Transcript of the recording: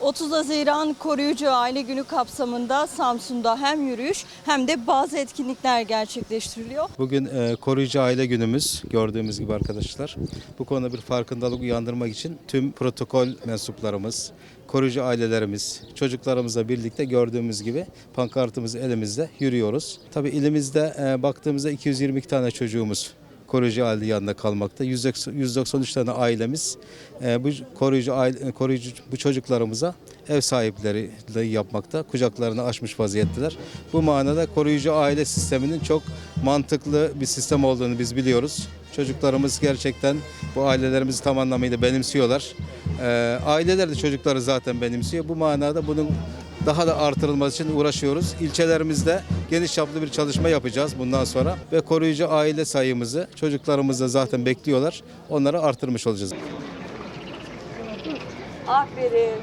...30 Haziran Koruyucu Aile Günü kapsamında Samsun'da hem yürüyüş hem de bazı etkinlikler gerçekleştiriliyor. Bugün e, koruyucu aile günümüz gördüğümüz gibi arkadaşlar. Bu konuda bir farkındalık uyandırmak için tüm protokol mensuplarımız, koruyucu ailelerimiz, çocuklarımızla birlikte gördüğümüz gibi pankartımızı elimizde yürüyoruz. Tabii ilimizde e, baktığımızda 222 tane çocuğumuz koruyucu aile yanında kalmakta. 193 tane ailemiz e, bu koruyucu aile, koruyucu bu çocuklarımıza ev sahipleri yapmakta. Kucaklarını açmış vaziyetteler. Bu manada koruyucu aile sisteminin çok mantıklı bir sistem olduğunu biz biliyoruz. Çocuklarımız gerçekten bu ailelerimizi tam anlamıyla benimsiyorlar. E, aileler de çocukları zaten benimsiyor. Bu manada bunun daha da artırılması için uğraşıyoruz. İlçelerimizde geniş çaplı bir çalışma yapacağız bundan sonra ve koruyucu aile sayımızı çocuklarımız da zaten bekliyorlar. Onları artırmış olacağız. Aferin.